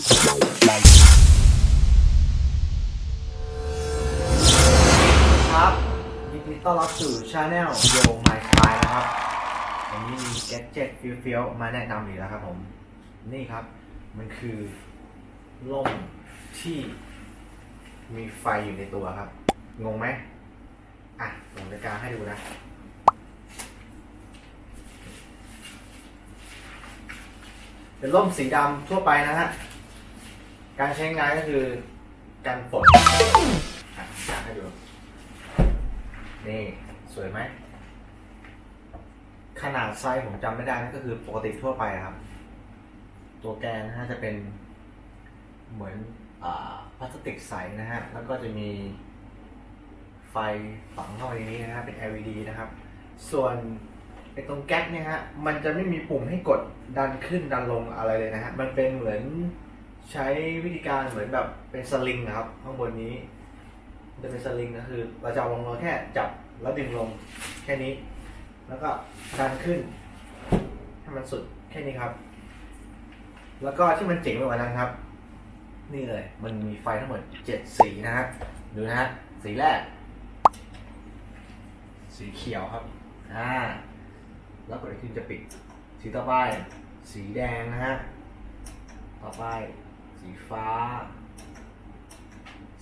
ครับยินดีต้อนรับสู่ช anel โยงไมค์คานะครับวันนี้มีแกจ็ตฟิวฟิลมาแนะนำอีกแล้วครับผม นี่ครับ มันคือล่มที่มีไฟอยู่ในตัวครับ งงไหมอะผมจะกางให้ดูนะเป็นล่มสีดำทั่วไปนะฮะ การใช้งานก็คือกันฝนอะกางให้ดู นี่สวยไหม ขนาดไซส์ผมจำไม่ได้นะก็คือปกติทั่วไปอะครับ ตัวแกนนะฮะจะเป็นเหมือนอาพลาสติกใสนะฮะ แล้วก็จะมีไฟฝังเข้าไปในนี้นะฮะ เป็น LED นะครับ ส่วนไอ้ตรงแก๊สเนี่ยฮะ มันจะไม่มีปุ่มให้กดดันขึ้นดันลงอะไรเลยนะฮะ มันเป็นเหมือน ใช้วิธีการเหมือนแบบเป็นสลิงนะครับ ข้างบนนี้จะเป็นสลิงนะคือ เราจะเอาลงเราแค่จับแล้วดึงลงแค่นี้ แล้วก็ดันขึ้นให้มันสุดแค่นี้ครับ แล้วก็ที่มันเจ๋งไปกว่านั้นครับ นี่เลย มันมีไฟทั้งหมดเจ็ดสีนะฮะดูนะฮะสีแรก สีเขียวครับอ่าแล้วกดอีกทีจะปิด สีต่อไป สีแดงนะฮะต่อไป สีฟ้า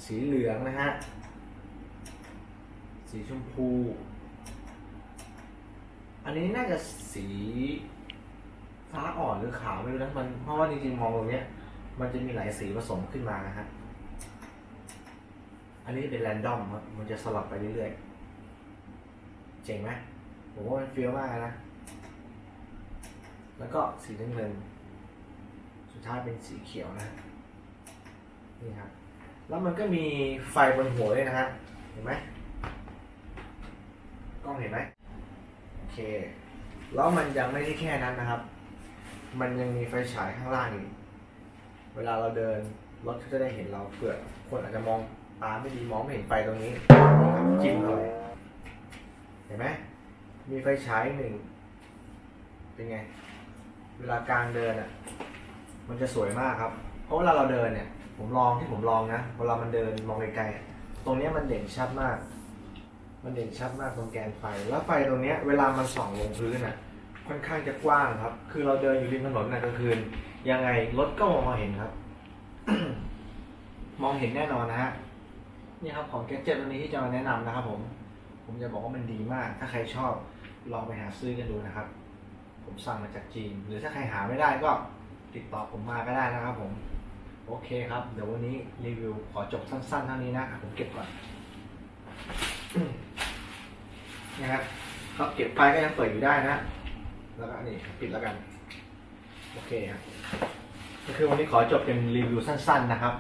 สีเหลืองนะฮะ สีชมพู อันนี้น่าจะสีฟ้าอ่อนหรือขาวไม่รู้นะมันเพราะว่าจริงๆมองตรงเนี้ย มันจะมีหลายสีผสมขึ้นมานะฮะ อันนี้เป็นแรนดอมครับมันจะสลับไปเรื่อยๆ เจ๋งไหมผมว่ามันเฟี้ยวมากนะ แล้วก็สีน้ำเงิน สุดท้ายเป็นสีเขียวนะ นี่ครับ แล้วมันก็มีไฟบนหัวด้วยนะฮะ เห็นไหมกล้องเห็นไหมโอเค แล้วมันยังไม่ได้แค่นั้นนะครับ มันยังมีไฟฉายข้างล่างอีก เวลาเราเดินรถก็จะได้เห็นเราเผื่อคนอาจจะมองตาไม่ดีมองไม่เห็นไฟตรงนี้จิ้มเข้าไปเห็นไหมมีไฟฉายหนึ่ง เป็นไง เวลากางเดินอะ มันจะสวยมากครับ เพราะเวลาเราเดินเนี่ย ผมลองที่ผมลองนะเวลามันเดินมองไกลๆตรงนี้มันเด่นชัดมาก มันเด่นชัดมากตรงแกนไฟ แล้วไฟตรงนี้เวลามันส่องลงพื้นอะค่อนข้างจะกว้างครับ คือเราเดินอยู่ริมถนนนะกลางคืน ยังไงรถก็มองเห็นครับ มองเห็นแน่นอนนะฮะ นี่ครับของแกจ g ตตัวนี้ที่จะมาแนะนำนะครับ ผม ผมจะบอกว่ามันดีมาก ถ้าใครชอบลองไปหาซื้อกันดูนะครับ ผมสั่งมาจากจีน หรือถ้าใครหาไม่ได้ก็ ติดต่อผมมาก็ได้นะครับผม โอเคครับ เดี๋ยววันนี้รีวิวขอจบสั้นๆเท่านี้นะ ผมเก็บก่อนนะครับเขาเก็บไฟก็ยังเปิดอยู่ได้นะ แล้วก็นี่ปิดแล้วกัน โอเคครับก็คือวันนี้ขอจบเป็นรีวิวสั้น ๆนะครับ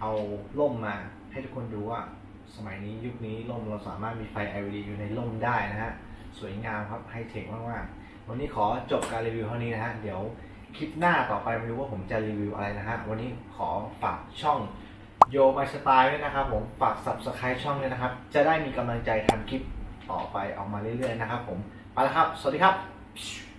เอาร่มมาให้ทุกคนดูว่าสมัยนี้ยุคนี้ร่มเราสามารถมีไฟ LED อยู่ในร่มได้นะฮะ สวยงามครับไฮเทคมากๆวันนี้ขอจบการรีวิวเท่านี้นะฮะ เดี๋ยว คลิปหน้าต่อไปไม่รู้ว่าผมจะรีวิวอะไรนะฮะ วันนี้ขอฝากช่องโยมาสไตล์ด้วยนะครับ ผมฝาก subscribe ช่องด้วยนะครับ จะได้มีกำลังใจทำคลิปต่อไปออกมาเรื่อยๆนะครับ ผมไปแล้วครับ สวัสดีครับ